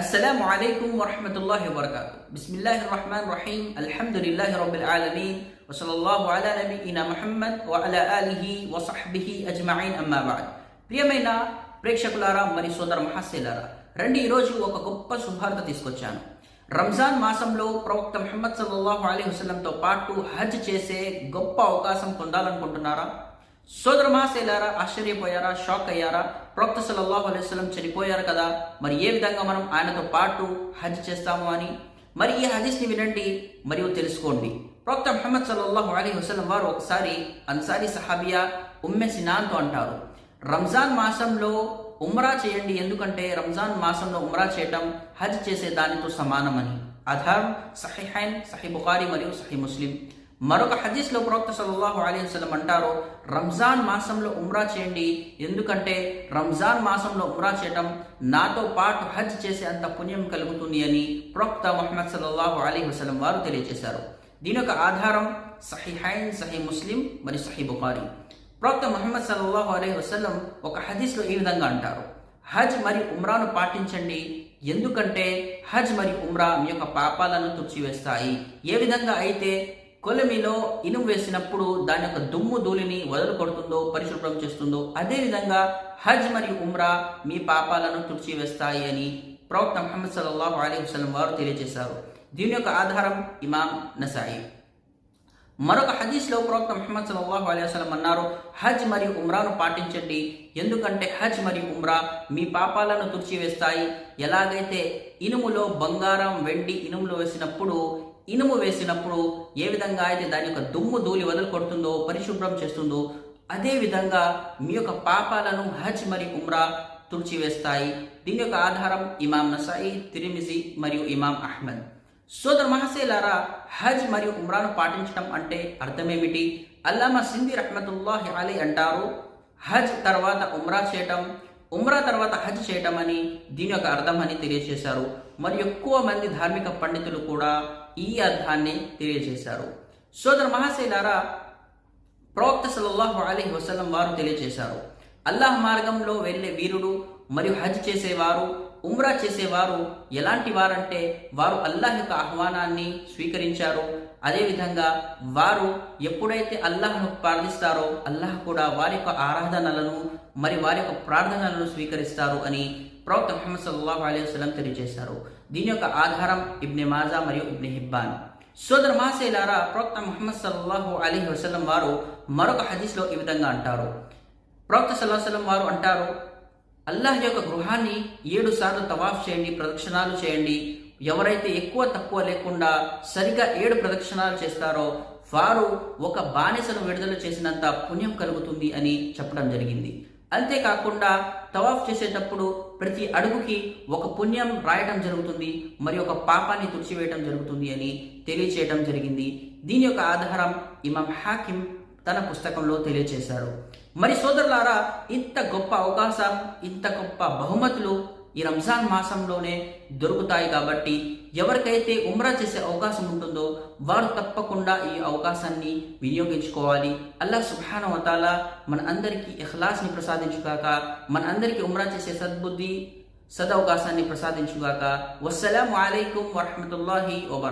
السلام عليكم ورحمة الله وبركاته بسم الله الرحمن الرحيم الحمد لله رب العالمين وصلى الله على نبينا محمد وعلى آله وصحبه أجمعين أما بعد ప్రియమైన ప్రేక్షకులారా మరి సోదర మహాశైలారా రండి ఈరోజు ఒక గొప్ప శుభార్త తీసుకొచ్చాను రంజాన్ మాసంలో ప్రవక్త ముహమ్మద్ సల్లల్లాహు అలీ వసల్లంతో పాటు హజ్ చేసే గొప్ప అవకాశం పొందాలనుకుంటున్నారా సోదర మహాశైలారా ఆశ్చర్యపోయారా షాక్ అయ్యారా ప్రవక్త సల్లల్లాహు అలైస్లం చనిపోయారు కదా మరి ఏ విధంగా మనం ఆయనతో పాటు హజ్ చేస్తాము అని? మరి ఈ హదీస్ని వినండి మరియు తెలుసుకోండి. ప్రవక్త మహమ్మద్ సల్లల్లాహు అలీ వసల్లం వారు ఒకసారి అన్సారీ సహాబియా ఉమ్మె సినాన్తో అంటారు రంజాన్ మాసంలో ఉమ్రా చేయండి ఎందుకంటే రంజాన్ మాసంలో ఉమ్రా చేయటం హజ్ చేసే దానితో సమానమని. ఆధారం సహిహైన్ సహీ బుఖారి మరియు సహీ ముస్లిం. మరొక హదీస్లో ప్రవక్త సల్లల్లాహు అలైహి వసల్లం అంటారు రంజాన్ మాసంలో ఉమ్రా చేయండి. ఎందుకంటే రంజాన్ మాసంలో ఉమ్రా చేయటం నాతో పాటు హజ్ చేసే అంత పుణ్యం కలుగుతుంది అని ప్రవక్త మహమ్మద్ సల్లల్లాహు అలీ వసలం వారు తెలియజేశారు. దీని యొక్క ఆధారం సహిహైన్ సహీ ముస్లిం మరియు సహీ బుఖారి. ప్రవక్త మహమ్మద్ సల్లల్లాహు అలీ వసలం ఒక హదీస్లో ఈ విధంగా అంటారు హజ్ మరియు ఉమ్రాను పాటించండి. ఎందుకంటే హజ్ మరియు ఉమ్రా మీ యొక్క పాపాలను తుడిచివేస్తాయి. ఏ విధంగా అయితే కొలమిలో ఇనుము వేసినప్పుడు దాని యొక్క దుమ్ము ధూళిని వదలుకొడుతుందో పరిశుభ్రం చేస్తుందో అదేవిధంగా హజ్ మరియు ఉమ్రా మీ పాపాలను తుడిచివేస్తాయి అని ప్రవక్త మహమ్మద్ సల్లాహు అలీ వసలం వారు తెలియజేశారు. దీని యొక్క ఆధారం ఇమాం నసాయి. మరొక హదీస్లో ప్రవక్త మహమ్మద్ సల్లాహు అలీ వసలం అన్నారు హజ్ మరియు ఉమ్రాను పాటించండి. ఎందుకంటే హజ్ మరియు ఉమ్రా మీ పాపాలను తుడిచివేస్తాయి. ఎలాగైతే ఇనుములో బంగారం వెండి ఇనుములో వేసినప్పుడు ఇనుము వేసినప్పుడు ఏ విధంగా అయితే దాని యొక్క దుమ్ము ధూళి వదిలి కొడుతుందో పరిశుభ్రం చేస్తుందో అదే విధంగా మీ యొక్క పాపాలను హజ్ మరియు ఉమ్రా తుడిచివేస్తాయి. దీని యొక్క ఆధారం ఇమాం నసాయి తిరిమిజి మరియు ఇమాం అహ్మద్. సోదర మహసేలారా హజ్ మరియు ఉమ్రాను పాటించడం అంటే అర్థమేమిటి? అల్లామా సింది రహమతుల్లాహి అలీ అంటారు హజ్ తర్వాత ఉమ్రా చేయటం ఉమ్రా తర్వాత హజ్ చేయటం అని దీని యొక్క అర్థం అని తెలియజేశారు. మరి ఎక్కువ మంది ధార్మిక పండితులు కూడా ఈ అర్థాన్ని తెలియజేశారు. సోదర మహాశైలారా ప్రవక్త సల్లల్లాహు అలీ వసలం వారు తెలియజేశారు. అల్లాహ్ మార్గంలో వెళ్ళే వీరుడు మరియు హజ్ చేసేవారు ఉమ్రా చేసేవారు ఎలాంటి వారంటే వారు అల్లాహ్ యొక్క ఆహ్వానాన్ని స్వీకరించారు. అదేవిధంగా వారు ఎప్పుడైతే అల్లాహ్ను ప్రార్థిస్తారో అల్లాహ్ కూడా వారి యొక్క ఆరాధనలను మరి వారి యొక్క ప్రార్థనలను స్వీకరిస్తారు అని ప్రవక్త ముహమ్మద్ సల్లాహు అలైహి వసలం తెలియజేశారు. దీని యొక్క ఆధారం ఇబ్నె మాజా మరియు ఇబ్నె హిబ్బాన్. సోదర మహాశైలారా ప్రవక్త ముహమ్మద్ సల్లాహు అలీహి వసలం వారు మరొక హదీస్లో ఈ విధంగా అంటారు. ప్రవక్త సల్లాహం వారు అంటారు అల్లాహ్ యొక్క గృహాన్ని ఏడు సార్లు తవాఫ్ చేయండి ప్రదక్షిణాలు చేయండి. ఎవరైతే ఎక్కువ తక్కువ లేకుండా సరిగా ఏడు ప్రదక్షిణాలు చేస్తారో వారు ఒక బానిసను విడుదల చేసినంత పుణ్యం కలుగుతుంది అని చెప్పడం జరిగింది. అంతేకాకుండా తవాఫ్ చేసేటప్పుడు ప్రతి అడుగుకి ఒక పుణ్యం రాయటం జరుగుతుంది మరి ఒక పాపాన్ని తుడిచివేయటం జరుగుతుంది అని తెలియచేయటం జరిగింది. దీని యొక్క ఆధారం ఇమాం హాకిం తన పుస్తకంలో తెలియచేశారు. మరి సోదరులారా ఇంత గొప్ప అవకాశం ఇంత గొప్ప బహుమతులు ఈ రంజాన్ మాసంలోనే దొరుకుతాయి కాబట్టి ఎవరికైతే ఉమ్రా చేసే అవకాశం ఉంటుందో వారు తప్పకుండా ఈ అవకాశాన్ని వినియోగించుకోవాలి. అల్లా సుభాన వతాల మన అందరికీ ఇఖ్లాస్ని ప్రసాదించుగాక మన అందరికీ ఉమ్రా చేసే సద్బుద్ధి సదవకాశాన్ని ప్రసాదించుగాక. వస్సలాం అలైకుం వరహమతుల్లాహి వబర్